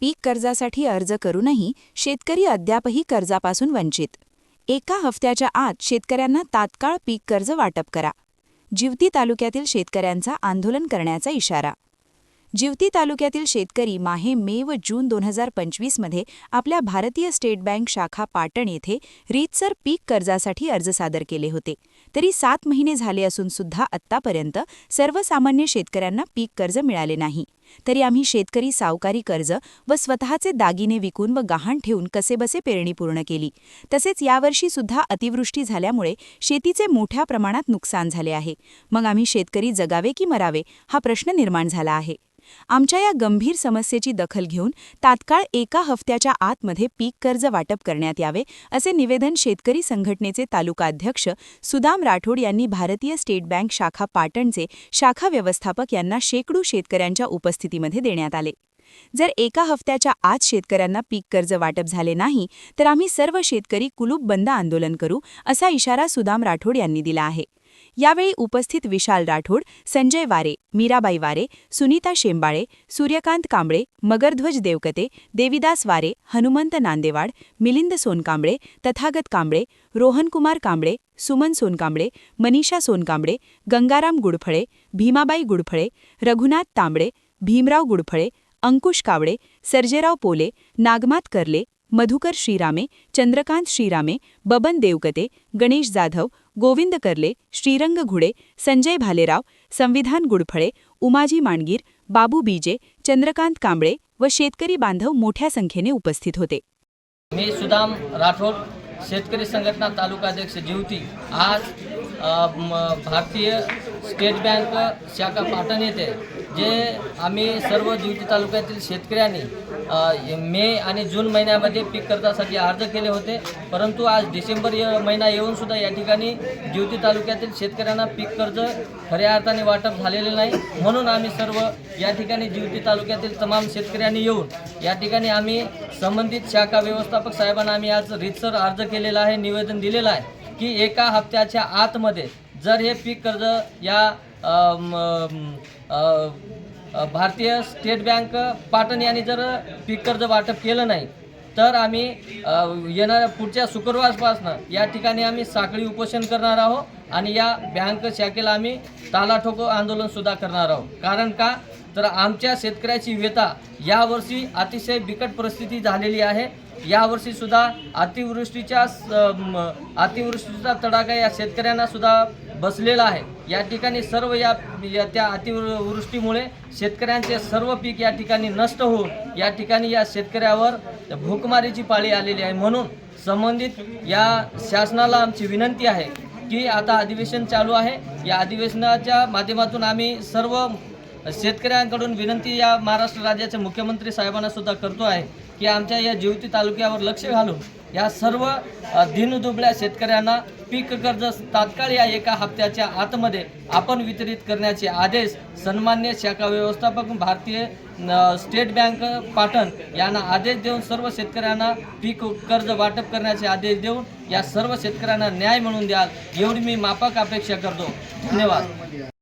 पीक कर्जासाठी अर्ज करूनही शेतकरी अद्यापही कर्जापासून वंचित. एका हफ्त्याच्या आत शेतकऱ्यांना तात्काळ पीक कर्ज वाटप करा. जिवती तालुक्यातील शेतकऱ्यांचा आंदोलन करण्याचा इशारा. जिवती तालुक्यातील शेतकरी माहे मे व जून दोन हजार पंचवीसमध्ये आपल्या भारतीय स्टेट बँक शाखा पाटण येथे रीतसर पीक कर्जासाठी अर्ज सादर केले होते. तरी सात महिने झाले असून सुद्धा आत्तापर्यंत सर्वसामान्य शेतकऱ्यांना पीक कर्ज मिळाले नाही. तरी आम्ही शेतकरी सावकारी कर्ज व स्वतःचे दागिने विकून व गहाण ठेवून कसेबसे पेरणी पूर्ण केली. तसेच यावर्षी सुद्धा अतिवृष्टी झाल्यामुळे शेतीचे मोठ्या प्रमाणात नुकसान झाले आहे. मग आम्ही शेतकरी जगावे की मरावे हा प्रश्न निर्माण झाला आहे. आमच्या या गंभीर समस्येची दखल घेऊन तात्काळ एका हफ्त्याच्या आतमध्ये पीक कर्ज वाटप करण्यात यावे असे निवेदन शेतकरी संघटनेचे तालुकाध्यक्ष सुदाम राठोड यांनी भारतीय स्टेट बँक शाखा पाटणचे शाखा व्यवस्थापक यांना शेकडो शेतकऱ्यांच्या परिस्थितीमध्ये देण्यात आले. जर एका हफ्त्याच्या आत शेतकऱ्यांना पीक कर्ज वाटप झाले नाही तर आम्ही सर्व शेतकरी कुलूप बंद आंदोलन करू असा इशारा सुदाम राठोड यांनी दिला आहे. यावेळी उपस्थित विशाल राठोड संजय वारे मीराबाई वारे सुनीता शेंबाळे सूर्यकांत कांबळे मगरध्वज देवकते देविदास वारे हनुमंत नांदेवाड मिलिंद सोनकांबळे तथागत कांबळे रोहनकुमार कांबळे सुमन सोनकांबळे मनीषा सोनकांबळे गंगाराम गुडफळे भीमाबाई गुडफळे रघुनाथ तांबळे भीमराव गुडफळे अंकुश कावळे सर्जेराव पोले नागमात करले मधुकर श्रीरामे चंद्रकांत श्रीरामे बबन देवकते गणेश जाधव गोविंद करले श्रीरंग घुडे संजय भालेराव संविधान गुडफळे उमाजी मांडगीर बाबू बीजे चंद्रकांत कांबळे व शेतकरी बांधव मोठ्या संख्येने उपस्थित होते. मी सुदाम राठोड शेतकरी संघटना तालुका अध्यक्ष जिवती. आज भारतीय स्टेट बँक शाखा पाटण येथे जे आम्ही सर्व दिवटी तालुक्यातील शेतकऱ्यांनी मे आणि जून महिन्यामध्ये पीक कर्जासाठी अर्ज केले होते. परंतु आज डिसेंबर य- महिना येऊनसुद्धा या ठिकाणी दिवटी तालुक्यातील शेतकऱ्यांना पीक कर्ज खऱ्या अर्थाने वाटप झालेले नाही. म्हणून आम्ही सर्व या ठिकाणी दिवटी तालुक्यातील तमाम शेतकऱ्यांनी येऊन या ठिकाणी आम्ही संबंधित शाखा व्यवस्थापक साहेबांना आम्ही आज रितसर अर्ज केलेला आहे निवेदन दिलेलं आहे की एका हप्त्याच्या आतमध्ये जर हे पीक कर्ज या अम, भारतीय स्टेट बँक पाटण यांनी जर पीक कर्ज वाटप केलं नाही तर आम्ही येणाऱ्या पुढच्या शुक्रवारपासनं या ठिकाणी आम्ही साखळी उपोषण करणार आहोत आणि या बँक शाखेला आम्ही ताला ठोको आंदोलनसुद्धा करणार आहोत. कारण का? तर आमच्या शेतकऱ्याची व्यथा यावर्षी अतिशय बिकट परिस्थिती झालेली आहे. यावर्षीसुद्धा अतिवृष्टीच्या अतिवृष्टीचा तडाखा या शेतकऱ्यांनासुद्धा बसलेला आहे. या ठिकाणी सर्व या या त्या अतिवृष्टीमुळे शेतकऱ्यांचे सर्व पीक या ठिकाणी नष्ट होऊन या ठिकाणी या शेतकऱ्यावर भूकमारीची पाळी आलेली आहे. म्हणून संबंधित या शासनाला आमची विनंती आहे की आता अधिवेशन चालू आहे. या अधिवेशनाच्या माध्यमातून आम्ही सर्व शेतकऱ्यांकडून विनंती या महाराष्ट्र राज्याचे मुख्यमंत्री साहेबांना सुद्धा करतो आहे की आमच्या या जिवती तालुक्यावर लक्ष घालून या सर्व दिनदुबळ्या शेतकऱ्यांना पीक कर्ज तात्काळ या एका हप्त्याच्या आतमध्ये आपण वितरित करण्याचे आदेश सन्मान्य शाखा व्यवस्थापक भारतीय स्टेट बँक पाटण यांना आदेश देऊन सर्व शेतकऱ्यांना पीक कर्ज वाटप करण्याचे आदेश देऊन या सर्व शेतकऱ्यांना न्याय मिळवून द्याल एवढी मी माफक अपेक्षा करतो. धन्यवाद.